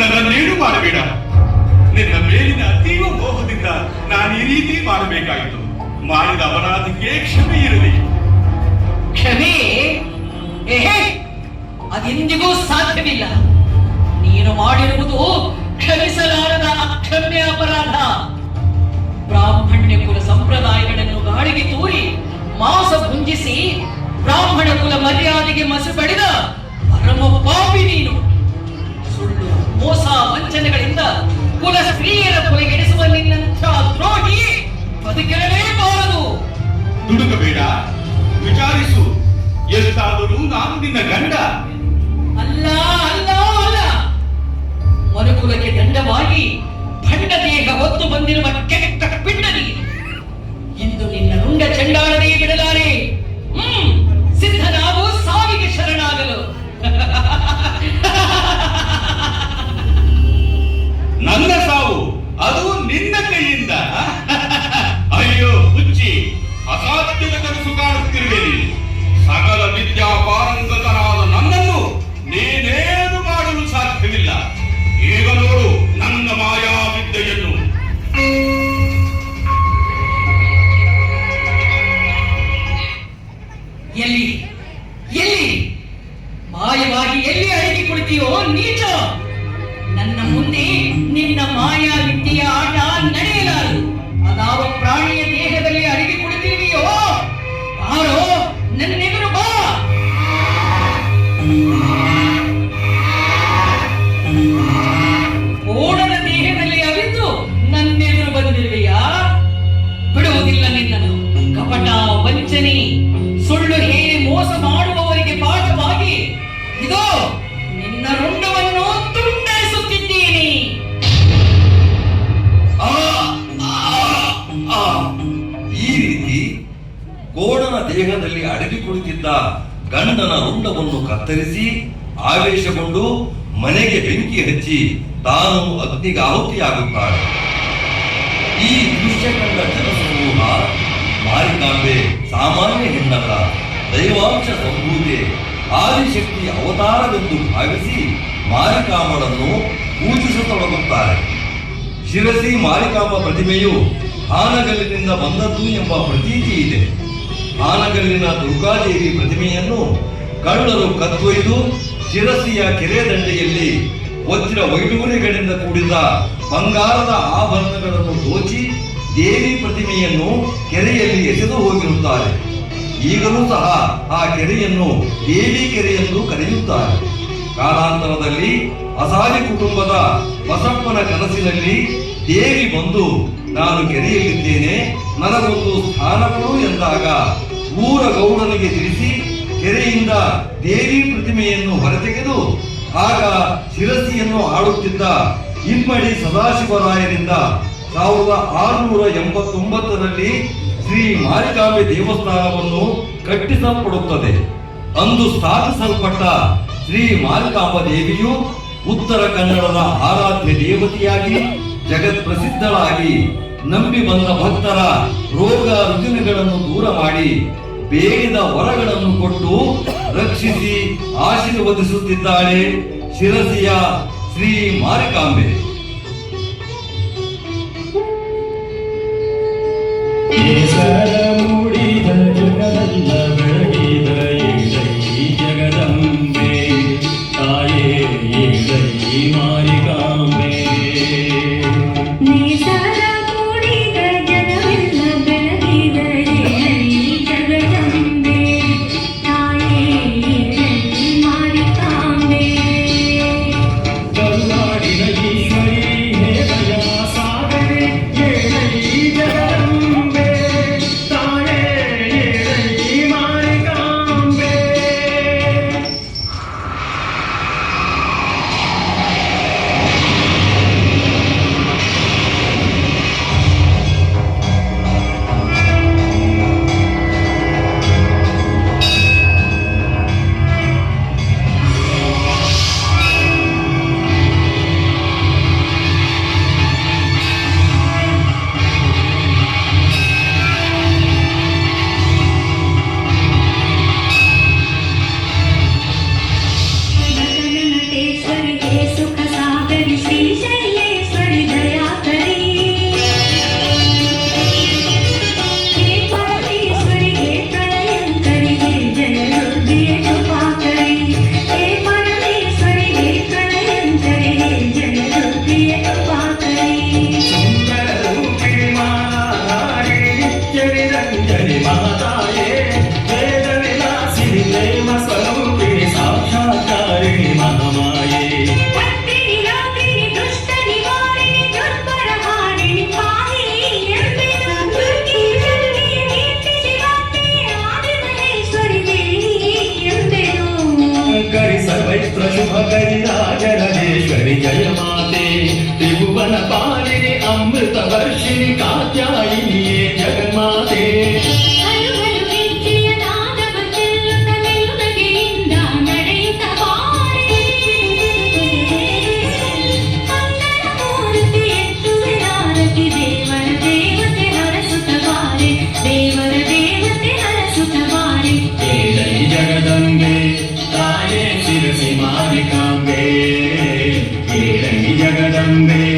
ನನ್ನನ್ನೇನು ಮಾಡಬೇಡ. ನಿನ್ನ ಮೇಲಿನ ಅತೀವ ಮೋಹದಿಂದ ನಾನು ಈ ರೀತಿ ಮಾಡಬೇಕಾಯಿತು. ಮಾಡಿದ ಅಪರಾಧಕ್ಕೆ ಕ್ಷಮೆ ಇರಲಿ. ಕ್ಷಮೆ? ಅದೆಂದಿಗೂ ಸಾಧ್ಯವಿಲ್ಲ. ನೀನು ಮಾಡಿರುವುದು ಕ್ಷಮಿಸಲಾರದ ಅಕ್ಷಮ್ಯ ಅಪರಾಧ. ಬ್ರಾಹ್ಮಣ್ಯ ಕುಲ ಸಂಪ್ರದಾಯಗಳನ್ನು ಗಾಳಿಗೆ ತೂರಿ ಮಾಂಸ ಭುಂಜಿಸಿ ಬ್ರಾಹ್ಮಣ ಕುಲ ಮರ್ಯಾದೆಗೆ ಮಸು ಪಡೆದ ಪರಮ ಪಾಪಿ ನೀನು. ಮೋಸ ವಂಚನೆಗಳಿಂದ ಕುಲ ಸ್ತ್ರೀಯರ ಕೊಲೆಗೆಡಿಸುವ ನಿನ್ನಂಥ ದ್ರೋಹಿ ಬದುಕಿರಲೇಬಾರದು. ದುಡುಕಬೇಡ. ವಿಚಾರಿಸು. ಎಷ್ಟಾದರೂ ನಾನು ನಿನ್ನ ಗಂಡ. ಅಲ್ಲ ಅಲ್ಲ ಅಲ್ಲ. ಮನುಕುಲಕ್ಕೆ ದಂಡವಾಗಿ ಭಂಡ ದೇಹ ಹೊತ್ತು ಬಂದಿರುವ ಕೆಟ್ಟ ನನ್ನ ಸಾವು. ಅದು ನಿನ್ನ ಕೈಯಿಂದ. ಅಯ್ಯೋ, ಹುಚ್ಚಿ. ಅಸಾಧ್ಯದ ಕನಸು ಕಾಣುತ್ತಿರುವೆ ಸಕಲ ವಿದ್ಯಾ ಪಾರಂಗತನಾದ ನನ್ನನ್ನು ನೀನೇನು ಮಾಡಲು ಸಾಧ್ಯವಿಲ್ಲ. ಈಗ ನೋಡು ನನ್ನ ಮಾಯಾ ವಿದ್ಯೆಯನ್ನು ಎಲ್ಲಿ? ಎಲ್ಲಿ? ಮಾಯವಾಗಿ ಎಲ್ಲಿ ಅಡಗಿ ಕುಳಿತೀಯೋ ನೀಚ ನನ್ನ ಮುಂದೆ ನಿನ್ನ ಮಾಯಾ ವಿದ್ಯೆಯ ಆಟ ನಡೆಯಲಾರದು ಅದಾವ ಪ್ರಾಣಿಯ ದೇಹದಲ್ಲಿ ಅಡಗಿ ಕುಳಿತಿರುವೆಯೋ ಬಾರೋ ನನ್ನೆದುರು ಬಾ. ಓಡನ ದೇಹದಲ್ಲಿ ಅವಿದ್ದು ನನ್ನೆದುರು ಬಂದಿರುವೆಯಾ? ಬಿಡುವುದಿಲ್ಲ ನಿನ್ನನ್ನು. ಕಪಟ ವಂಚನೆ, ಸುಳ್ಳು ಹೇಳಿ ಮೋಸ ಮಾಡುವವರಿಗೆ ಪಾಠವಾಗಿ. ಇದೋ ದೇಹದಲ್ಲಿ ಅಡಗಿ ಕುಳಿತಿದ್ದ ಗಂಡನ ರುಂಡವನ್ನು ಕತ್ತರಿಸಿ ಆವೇಶಗೊಂಡು ಮನೆಗೆ ಬೆಂಕಿ ಹಚ್ಚಿ ತಾನು ಅಗ್ನಿಗೆ ಆಹುತಿಯಾಗುತ್ತಾಳೆ. ಈ ದೃಶ್ಯ ಕಂಡ ಜನಸಮೂಹ ಮಾರಿಕಾಂಬೆ, ಸಾಮಾನ್ಯ ಹೆಣ್ಣಲ್ಲ ದೈವಾಂಶ ಸಂಭೂತೆ, ಆದಿಶಕ್ತಿ ಅವತಾರವೆಂದು ಭಾವಿಸಿ ಮಾರಿಕಾಂಬಳನ್ನು ಪೂಜಿಸತೊಡಗುತ್ತಾರೆ. ಶಿರಸಿ ಮಾರಿಕಾಂಬ ಪ್ರತಿಮೆಯು ಹಾನಗಲ್ಲಿನಿಂದ ಬಂದದ್ದು ಎಂಬ ಪ್ರತೀತಿ ಇದೆ. ಹಾನಗಲ್ಲಿನ ದುರ್ಗಾದೇವಿ ಪ್ರತಿಮೆಯನ್ನು ಕಳ್ಳರು ಕತ್ತೊಯ್ದು ಶಿರಸಿಯ ಕೆರೆ ದಂಡೆಯಲ್ಲಿ ವಜ್ರ ವೈಡೂರಿಗಳಿಂದ ಕೂಡಿದ ಬಂಗಾರದ ಆಭರಣಗಳನ್ನು ದೋಚಿ ದೇವಿ ಪ್ರತಿಮೆಯನ್ನು ಕೆರೆಯಲ್ಲಿ ಎಸೆದು ಹೋಗಿರುತ್ತಾರೆ. ಈಗಲೂ ಸಹ ಆ ಕೆರೆಯನ್ನು ದೇವಿ ಕೆರೆ ಎಂದು ಕರೆಯುತ್ತಾರೆ. ಕಾಲಾಂತರದಲ್ಲಿ ಅಸಾಲಿ ಕುಟುಂಬದ ಬಸಪ್ಪನ ಕನಸಿನಲ್ಲಿ ದೇವಿ ಬಂದು, ನಾನು ಕೆರೆಯಲ್ಲಿದ್ದೇನೆ, ನನಗೊಂದು ಸ್ಥಾನಗಳು ಎಂದಾಗ ಊರ ಗೌಡನಿಗೆ ತಿಳಿಸಿ ಕೆರೆಯಿಂದ ದೇವಿ ಪ್ರತಿಮೆಯನ್ನು ಹೊರತೆಗೆದು ಆಗ ಶಿರಸಿಯನ್ನು ಆಡುತ್ತಿದ್ದ ಇಮ್ಮಡಿ ಸದಾಶಿವರಾಯರಿಂದ ಸಾವಿರದ ಆರುನೂರ ಎಂಬತ್ತೊಂಬತ್ತರಲ್ಲಿ ಶ್ರೀ ಮಾರಿಕಾಂಬೆ ದೇವಸ್ಥಾನವನ್ನು ಕಟ್ಟಿಸಲ್ಪಡುತ್ತದೆ. ಅಂದು ಸ್ಥಾಪಿಸಲ್ಪಟ್ಟ ಶ್ರೀ ಮಾರಿಕಾಂಬ ದೇವಿಯು ಉತ್ತರ ಕನ್ನಡದ ಆರಾಧ್ಯ ದೇವತೆಯಾಗಿ, ಜಗತ್ ಪ್ರಸಿದ್ಧಳಾಗಿ ನಂಬಿ ಬಂದ ಭಕ್ತರ ರೋಗ ರುಜಿನಗಳನ್ನು ದೂರ ಮಾಡಿ ಬೇಡಿದ ವರಗಳನ್ನು ಕೊಟ್ಟು ರಕ್ಷಿಸಿ ಆಶೀರ್ವದಿಸುತ್ತಿದ್ದಾಳೆ ಶಿರಸಿಯ ಶ್ರೀ ಮಾರಿಕಾಂಬೆ. అమృతవర్షిణి కాత్యాయినియే జగన్మాతే. జగదంబే